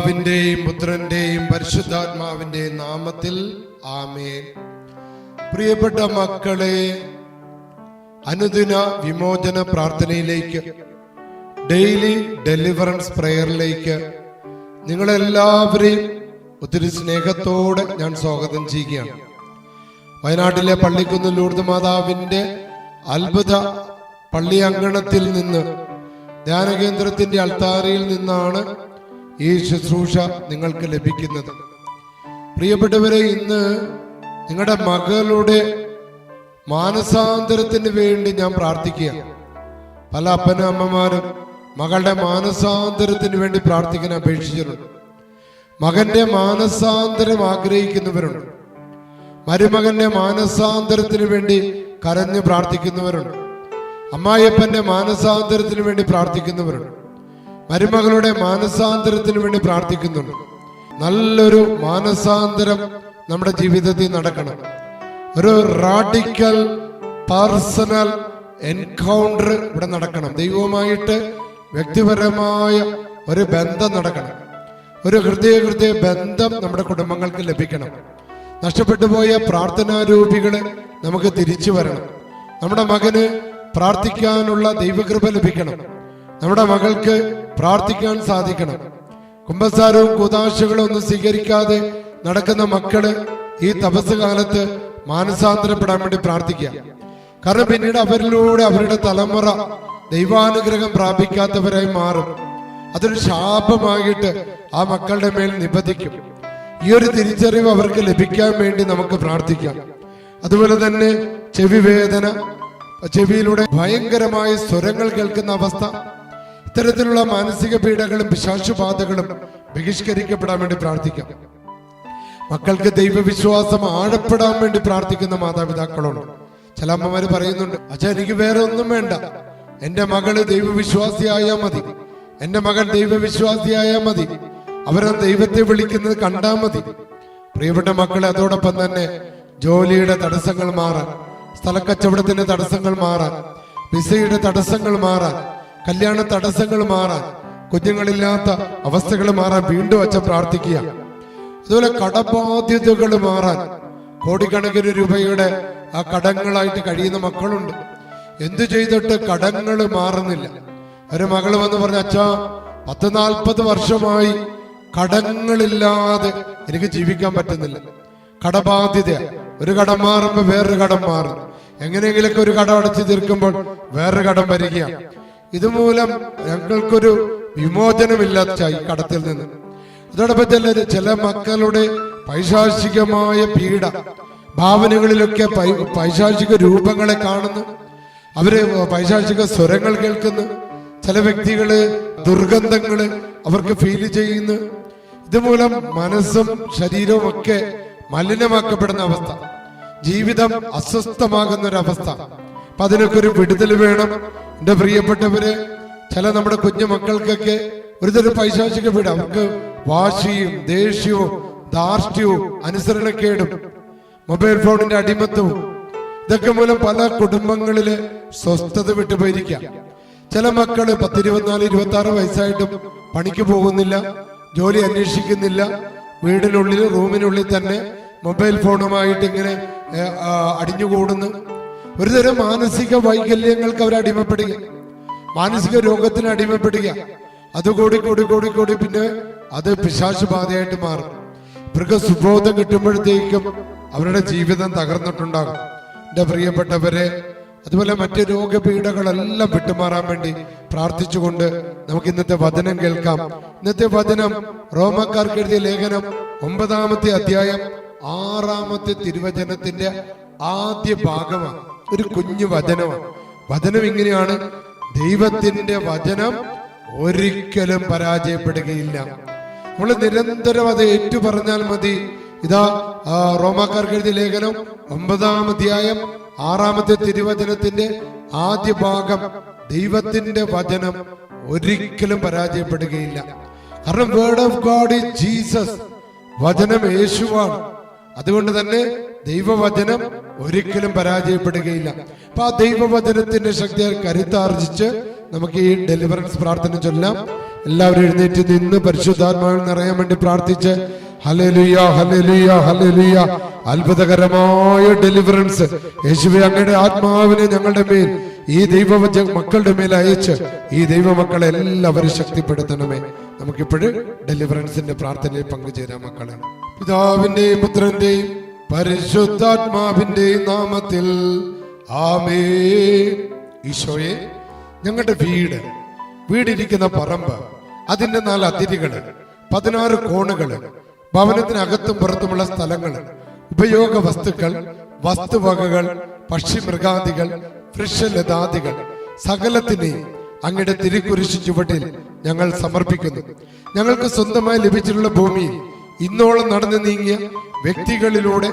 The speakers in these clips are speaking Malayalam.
പിതാവിന്റെയും പുത്രന്റെയും പരിശുദ്ധാത്മാവിന്റെയും നാമത്തിൽ ആമേൻ. പ്രിയപ്പെട്ട മക്കളെ അനുദിന വിമോചന പ്രാർത്ഥനയിലേക്ക് ഡെയിലി ഡെലിവറൻസ് പ്രെയറിലേക്ക് നിങ്ങളെല്ലാവരെയും ഒത്തിരി സ്നേഹത്തോടെ ഞാൻ സ്വാഗതം ചെയ്യുകയാണ്. വയനാട്ടിലെ പള്ളിക്കുന്ന് ലൂർദ് മാതാവിന്റെ അത്ഭുത പള്ളി അങ്കണത്തിൽ നിന്ന് ധ്യാനകേന്ദ്രത്തിന്റെ അൾത്താരയിൽ നിന്നാണ് ഈ ശുശ്രൂഷ നിങ്ങൾക്ക് ലഭിക്കുന്നത്. പ്രിയപ്പെട്ടവരെ ഇന്ന് നിങ്ങളുടെ മകളുടെ മാനസാന്തരത്തിന് വേണ്ടി ഞാൻ പ്രാർത്ഥിക്കുക പല അപ്പനും അമ്മമാരും മകളുടെ മാനസാന്തരത്തിന് വേണ്ടി പ്രാർത്ഥിക്കാൻ അപേക്ഷിച്ചിട്ടുണ്ട്. മകന്റെ മാനസാന്തരം ആഗ്രഹിക്കുന്നവരുണ്ട്. മരുമകന്റെ മാനസാന്തരത്തിന് വേണ്ടി കരഞ്ഞ് പ്രാർത്ഥിക്കുന്നവരുണ്ട്. അമ്മായിയപ്പന്റെ മാനസാന്തരത്തിന് വേണ്ടി പ്രാർത്ഥിക്കുന്നവരുണ്ട്. മരുമകളുടെ മാനസാന്തരത്തിന് വേണ്ടി പ്രാർത്ഥിക്കുന്നുണ്ട്. നല്ലൊരു മാനസാന്തരം നമ്മുടെ ജീവിതത്തിൽ നടക്കണം. ഒരു റാഡിക്കൽ പേഴ്സണൽ എൻകൗണ്ടർ ഇവിടെ നടക്കണം. ദൈവവുമായിട്ട് വ്യക്തിപരമായ ഒരു ബന്ധം നടക്കണം. ഒരു ഹൃദയ ഹൃദയ ബന്ധം നമ്മുടെ കുടുംബങ്ങൾക്ക് ലഭിക്കണം. നഷ്ടപ്പെട്ടു പോയ പ്രാർത്ഥനാരൂപികൾ നമുക്ക് തിരിച്ചു വരണം. നമ്മുടെ മകന് പ്രാർത്ഥിക്കാനുള്ള ദൈവകൃപ ലഭിക്കണം. നമ്മുടെ മകൾക്ക് പ്രാർത്ഥിക്കാൻ സാധിക്കണം. കുംഭസാരവും കൂതാശകളും ഒന്നും സ്വീകരിക്കാതെ നടക്കുന്ന മക്കൾ ഈ തപസ് കാലത്ത് മാനസാന്തരപ്പെടാൻ വേണ്ടി പ്രാർത്ഥിക്കുക. കാരണം പിന്നീട് അവരിലൂടെ അവരുടെ തലമുറ ദൈവാനുഗ്രഹം പ്രാപിക്കാത്തവരായി മാറും. അതൊരു ശാപമായിട്ട് ആ മക്കളുടെ മേൽ നിബന്ധിക്കും. ഈ ഒരു തിരിച്ചറിവ് അവർക്ക് ലഭിക്കാൻ വേണ്ടി നമുക്ക് പ്രാർത്ഥിക്കാം. അതുപോലെ തന്നെ ചെവി വേദന ചെവിയിലൂടെ ഭയങ്കരമായ സ്വരങ്ങൾ കേൾക്കുന്ന അവസ്ഥ ഇത്തരത്തിലുള്ള മാനസിക പീഡകളും പിശാശുബാധകളും ബഹിഷ്കരിക്കപ്പെടാൻ വേണ്ടി പ്രാർത്ഥിക്കാം. മക്കൾക്ക് ദൈവവിശ്വാസം ആഴപ്പെടാൻ വേണ്ടി പ്രാർത്ഥിക്കുന്ന മാതാപിതാക്കളുണ്ട് ചില അമ്മമാര് പറയുന്നുണ്ട് അച്ഛാ എനിക്ക് വേറെ ഒന്നും വേണ്ട. എന്റെ മകൾ ദൈവവിശ്വാസിയായാ മതി. എന്റെ മകൻ ദൈവവിശ്വാസിയായാ മതി. അവരെ ദൈവത്തെ വിളിക്കുന്നത് കണ്ടാ മതി. പ്രിയപ്പെട്ട മക്കളെ അതോടൊപ്പം തന്നെ ജോലിയുടെ തടസ്സങ്ങൾ മാറാൻ സ്ഥലക്കച്ചവടത്തിന്റെ തടസ്സങ്ങൾ മാറാൻ വിസയുടെ തടസ്സങ്ങൾ മാറാൻ കല്യാണ തടസ്സങ്ങൾ മാറാൻ കുഞ്ഞുങ്ങളില്ലാത്ത അവസ്ഥകൾ മാറാൻ വീണ്ടും അച്ഛൻ പ്രാർത്ഥിക്കുക. അതുപോലെ കടബാധ്യതകൾ മാറാൻ കോടിക്കണക്കിന് രൂപയുടെ ആ കടങ്ങളായിട്ട് കഴിയുന്ന മക്കളുണ്ട്. എന്തു ചെയ്തിട്ട് കടങ്ങൾ മാറുന്നില്ല. ഒരു മകൾ വന്ന് പറഞ്ഞ അച്ഛാ പത്ത് നാൽപ്പത് വർഷമായി കടങ്ങളില്ലാതെ എനിക്ക് ജീവിക്കാൻ പറ്റുന്നില്ല. കടബാധ്യത ഒരു കടം മാറുമ്പോ വേറൊരു കടം മാറും. എങ്ങനെയെങ്കിലൊക്കെ ഒരു കടം അടച്ചു തീർക്കുമ്പോൾ വേറൊരു കടം വരികയാണ്. ഇതുമൂലം ഞങ്ങൾക്കൊരു വിമോചനമില്ലാത്ത ഈ കടത്തിൽ നിന്ന്. അതോടൊപ്പം തന്നെ ചില മക്കളുടെ പൈശാചികമായ പീഡ ഭാവനകളിലൊക്കെ പൈശാചിക രൂപങ്ങളെ കാണുന്നു. അവർ പൈശാചിക സ്വരങ്ങൾ കേൾക്കുന്നു. ചില വ്യക്തികൾ ദുർഗന്ധങ്ങൾ അവർക്ക് ഫീൽ ചെയ്യുന്നു. ഇതുമൂലം മനസ്സും ശരീരവും ഒക്കെ മലിനമാക്കപ്പെടുന്ന അവസ്ഥ ജീവിതം അസ്വസ്ഥമാകുന്ന ഒരു അവസ്ഥ. അപ്പൊ അതിനൊക്കെ ഒരു വിടുതൽ വേണം. എന്റെ പ്രിയപ്പെട്ടവര് ചില നമ്മുടെ കുഞ്ഞു മക്കൾക്കൊക്കെ ഒരു തരം പൈശാചിക പീഡ. അവർക്ക് വാശിയും ദേഷ്യവും ധാർഷ്ട്യവും അനുസരണക്കേടും മൊബൈൽ ഫോണിന്റെ അടിമത്തവും ഇതൊക്കെ മൂലം പല കുടുംബങ്ങളിൽ സ്വസ്ഥത വിട്ടുപോയിരിക്കാം ചില മക്കൾ പത്തിരുപത്തിനാല് ഇരുപത്തി ആറ് വയസ്സായിട്ടും പണിക്ക് പോകുന്നില്ല ജോലി അന്വേഷിക്കുന്നില്ല വീടിനുള്ളിൽ റൂമിനുള്ളിൽ തന്നെ മൊബൈൽ ഫോണുമായിട്ട് ഇങ്ങനെ അടിഞ്ഞുകൂടുന്നു. ഒരുതരം മാനസിക വൈകല്യങ്ങൾക്ക് അവർ അടിമപ്പെടുക മാനസിക രോഗത്തിന് അടിമപ്പെടുക അത് കൂടി കൂടി കൂടി കൂടി പിന്നെ അത് പിശാശു ബാധയായിട്ട് മാറും. ഇവർക്ക് സുബോധം കിട്ടുമ്പോഴത്തേക്കും അവരുടെ ജീവിതം തകർന്നിട്ടുണ്ടാകും. എന്റെ പ്രിയപ്പെട്ടവരെ അതുപോലെ മറ്റ് രോഗപീഠകളെല്ലാം വിട്ടുമാറാൻ വേണ്ടി പ്രാർത്ഥിച്ചുകൊണ്ട് നമുക്ക് ഇന്നത്തെ വചനം കേൾക്കാം. ഇന്നത്തെ വചനം റോമക്കാർക്ക് എഴുതിയ ലേഖനം ഒമ്പതാമത്തെ അധ്യായം ആറാമത്തെ തിരുവചനത്തിന്റെ ആദ്യ ഭാഗമാണ്. ഒരു കുഞ്ഞു വചനമാണ് വചനം ഇങ്ങനെയാണ്. ദൈവത്തിന്റെ വചനം ഒരിക്കലും പരാജയപ്പെടുകയില്ല. നമ്മൾ നിരന്തരം അത് ഏറ്റു പറഞ്ഞാൽ മതി. ഇതാ റോമാക്കാർക്ക് ലേഖനം ഒമ്പതാം അധ്യായം ആറാമത്തെ തിരുവചനത്തിന്റെ ആദ്യ ഭാഗം ദൈവത്തിന്റെ വചനം ഒരിക്കലും പരാജയപ്പെടുകയില്ല. കാരണം word of God is Jesus വചനം യേശുവാണ്. അതുകൊണ്ട് തന്നെ ദൈവവചനം ഒരിക്കലും പരാജയപ്പെടുകയില്ല. അപ്പൊ ആ ദൈവവചനത്തിന്റെ ശക്തിയാൽ കരുത്താർജിച്ച് നമുക്ക് ഈ ഡെലിവറൻസ് പ്രാർത്ഥന ചൊല്ലാം. എല്ലാവരും എഴുന്നേറ്റ് നിന്ന് പരിശുദ്ധാത്മാവിൽ നിറയാൻ വേണ്ടി പ്രാർത്ഥിച്ച് ഹലലുയ ഹലലുയ ഹലലുയ അത്ഭുതകരമായ ഡെലിവറൻസ്. യേശുവെ അങ്ങയുടെ ആത്മാവിനെ ഞങ്ങളുടെ മേൽ ഈ ദൈവ മക്കളുടെ മേൽ അയച്ച് ഈ ദൈവമക്കളെ എല്ലാവരും ശക്തിപ്പെടുത്തണമേ. നമുക്കിപ്പോഴും ഡെലിവറൻസിന്റെ പ്രാർത്ഥനയിൽ പങ്കുചേരാം മക്കളെ. പിതാവിന്റെയും പുത്രന്റെയും പരിശുദ്ധാത്മാവിന്റെയും നാമത്തിൽ. ആമേ ഈശോയെ ഞങ്ങളുടെ വീട് വീടിരിക്കുന്ന പറമ്പ് അതിന്റെ നാല് അതിരുകൾ പതിനാറ് കോണുകൾ ഭവനത്തിനകത്തും പുറത്തുമുള്ള സ്ഥലങ്ങൾ ഉപയോഗ വസ്തുക്കൾ വസ്തുവകകൾ പക്ഷിമൃഗാദികൾ വൃക്ഷലതാദികൾ സകലത്തിനെയും അങ്ങയുടെ തിരിക്കുരിശു ചുവട്ടിൽ ഞങ്ങൾ സമർപ്പിക്കുന്നു. ഞങ്ങൾക്ക് സ്വന്തമായി ലഭിച്ചിട്ടുള്ള ഭൂമി ഇന്നോളം നടന്നു നീങ്ങിയ വ്യക്തികളിലൂടെ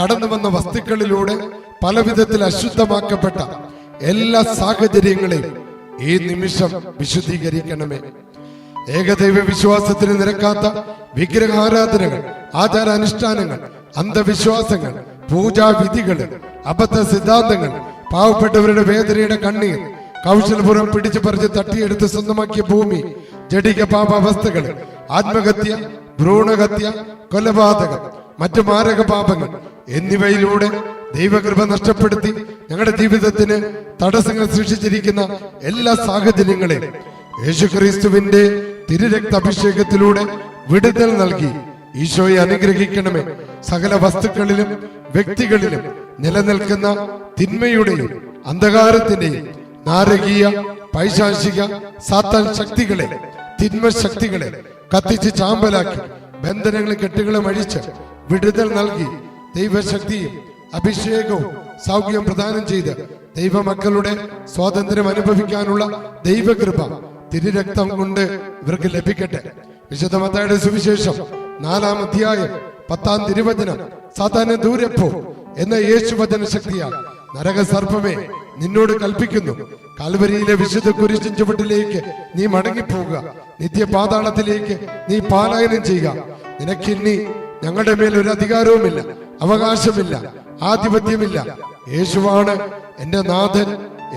കടന്നു വന്ന വസ്തുക്കളിലൂടെ പല വിധത്തിൽ അശുദ്ധമാക്കപ്പെട്ട എല്ലാ സാഹചര്യങ്ങളെയും ഈ നിമിഷം വിശുദ്ധീകരിക്കണമേ. ഏകദൈവ വിശ്വാസത്തിന് നിരക്കാത്ത വിഗ്രഹാരാധനകൾ ആചാരാനുഷ്ഠാനങ്ങൾ അന്ധവിശ്വാസങ്ങൾ പൂജാവിധികൾ അബദ്ധ സിദ്ധാന്തങ്ങൾ പാവപ്പെട്ടവരുടെ വേദനയുടെ കണ്ണീർ കൗശലപുരം പിടിച്ചു പറിച്ച് തട്ടിയെടുത്ത് സ്വന്തമാക്കിയ ഭൂമി ജഡിക പാപാവസ്ഥകൾ ആത്മഹത്യ ഭ്രൂണഹത്യ കൊലപാതകം മറ്റു മാരക പാപങ്ങൾ എന്നിവയിലൂടെ ദൈവകൃപ നഷ്ടപ്പെടുത്തി ഞങ്ങളുടെ ജീവിതത്തിന് തടസ്സങ്ങൾ സൃഷ്ടിച്ചിരിക്കുന്ന എല്ലാ സാഹചര്യങ്ങളെയും യേശുക്രിസ്തുവിന്റെ തിരുരക്ത അഭിഷേകത്തിലൂടെ വിടുതൽ നൽകി ഈശോയെ അനുഗ്രഹിക്കണമേ. സകല വസ്തുക്കളിലും വ്യക്തികളിലും നിലനിൽക്കുന്ന തിന്മയുടെയും അന്ധകാരത്തിന്റെയും നാരകീയ പൈശാചിക സാത്താൻ ശക്തികളെ തിന്മ ശക്തികളെ കത്തിച്ച് ചാമ്പലാക്കി ബന്ധനങ്ങളെ കെട്ടുകളും അഴിച്ച് വിടുതൽ നൽകി ദൈവശക്തിയും അഭിഷേകവും സൗഖ്യം പ്രദാനം ചെയ്ത് ദൈവമക്കളുടെ സ്വാതന്ത്ര്യം അനുഭവിക്കാനുള്ള ദൈവകൃപ തിരുരക്തം കൊണ്ട് ഇവർക്ക് ലഭിക്കട്ടെ. വിശുദ്ധ മത്തായുടെ സുവിശേഷം നാലാം അധ്യായം പത്താം തിരുവചനം സാധാരണ ദൂരപ്പോ എന്ന യേശുവചന ശക്തിയാൽ നരക സർപ്പമേ നിന്നോട് കൽപ്പിക്കുന്നു. കാൽവരിയിലെ വിശുദ്ധ കുരിശിൻ ചുവട്ടിലേക്ക് നീ മടങ്ങിപ്പോവുക. നിത്യപാതാളത്തിലേക്ക് നീ പാലായനം ചെയ്യുക. നിനക്കിന്നി ഞങ്ങളുടെ മേൽ ഒരു അധികാരവുമില്ല അവകാശമില്ല ആധിപത്യമില്ല. യേശുവാണ് എന്റെ നാഥൻ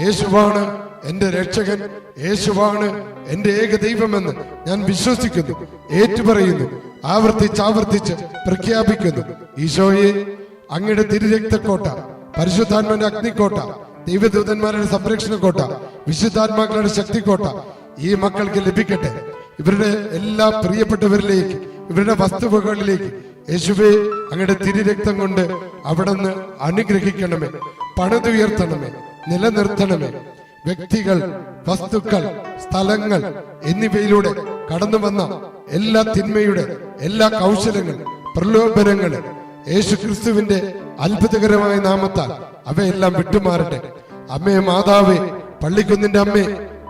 യേശുവാണ് എന്റെ രക്ഷകൻ യേശുവാണ് എന്റെ ഏക ദൈവമെന്ന് ഞാൻ വിശ്വസിക്കുന്നു ഏറ്റുപറയുന്നു ആവർത്തിച്ച് ആവർത്തിച്ച് പ്രഖ്യാപിക്കുന്നു. ഈശോയെ അങ്ങയുടെ തിരുരക്തക്കോട്ട പരിശുദ്ധാത്മന്റെ അഗ്നിക്കോട്ട ദൈവദൂതന്മാരുടെ സംരക്ഷണ കോട്ട വിശുദ്ധാത്മാക്കളുടെ ശക്തി കോട്ട ഈ മക്കൾക്ക് ലഭിക്കട്ടെ. ഇവരുടെ എല്ലാ പ്രിയപ്പെട്ടവരിലേക്ക് ഇവരുടെ വസ്തുവകളിലേക്ക് യേശുവെ അങ്ങയുടെ തിരിരക്തം കൊണ്ട് അവിടുന്ന് അനുഗ്രഹിക്കണമേ പണിതുയർത്തണമേ നിലനിർത്തണമേ. വ്യക്തികൾ വസ്തുക്കൾ സ്ഥലങ്ങൾ എന്നിവയിലൂടെ കടന്നു വന്ന എല്ലാ തിന്മയുടെ എല്ലാ കൗശലങ്ങൾ പ്രലോഭനങ്ങൾ യേശു ക്രിസ്തുവിന്റെ അത്ഭുതകരമായ നാമത്താൽ അവയെല്ലാം വിട്ടുമാറട്ടെ. അമ്മേ മാതാവേ പള്ളിക്കുന്നിന്റെ അമ്മേ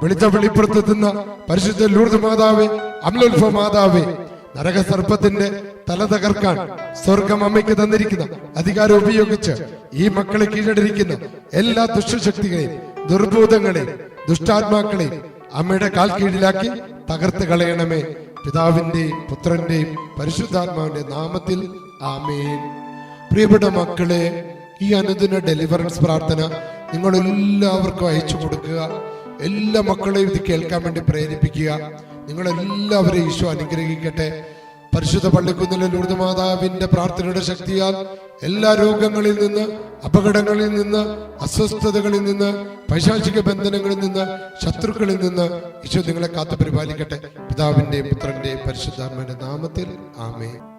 വെളിച്ച വെളിപ്പുറത്തെത്തുന്ന പരിശുദ്ധ ലൂർദ് മാതാവേ അമലോത്ഭ മാതാവേ നരകസർപ്പത്തിന്റെ തല തകർക്കാൻ സ്വർഗം അമ്മയ്ക്ക് തന്നിരിക്കുന്ന അധികാരം ഉപയോഗിച്ച് ഈ മക്കളെ കീഴടരിക്കുന്ന എല്ലാ ദുഷ്ടശക്തികളെയും ദുർഭൂതങ്ങളെയും ദുഷ്ടാത്മാക്കളെയും അമ്മയുടെ കാൽ കീഴിലാക്കി തകർത്ത് കളയണമേ. പിതാവിന്റെയും പുത്രന്റെയും പരിശുദ്ധാത്മാവിന്റെ നാമത്തിൽ ആമേൻ. പ്രിയപ്പെട്ട മക്കളെ ഈ അനുദിന ഡെലിവറൻസ് പ്രാർത്ഥന നിങ്ങൾ എല്ലാവർക്കും അയച്ചു കൊടുക്കുക. എല്ലാ മക്കളെയും ഇത് കേൾക്കാൻ വേണ്ടി പ്രേരിപ്പിക്കുക. നിങ്ങളെല്ലാവരെയും ഈശോ അനുഗ്രഹിക്കട്ടെ. പരിശുദ്ധ പള്ളിക്കുന്നിലെ ലൂർദ് മാതാവിന്റെ പ്രാർത്ഥനയുടെ ശക്തിയാൽ എല്ലാ രോഗങ്ങളിൽ നിന്ന് അപകടങ്ങളിൽ നിന്ന് അസ്വസ്ഥതകളിൽ നിന്ന് പൈശാചിക ബന്ധനങ്ങളിൽ നിന്ന് ശത്രുക്കളിൽ നിന്ന് ഈശോ നിങ്ങളെ കാത്തു പരിപാലിക്കട്ടെ പിതാവിന്റെയും പുത്രന്റെയും പരിശുദ്ധാത്മാവിന്റെ നാമത്തിൽ ആമേ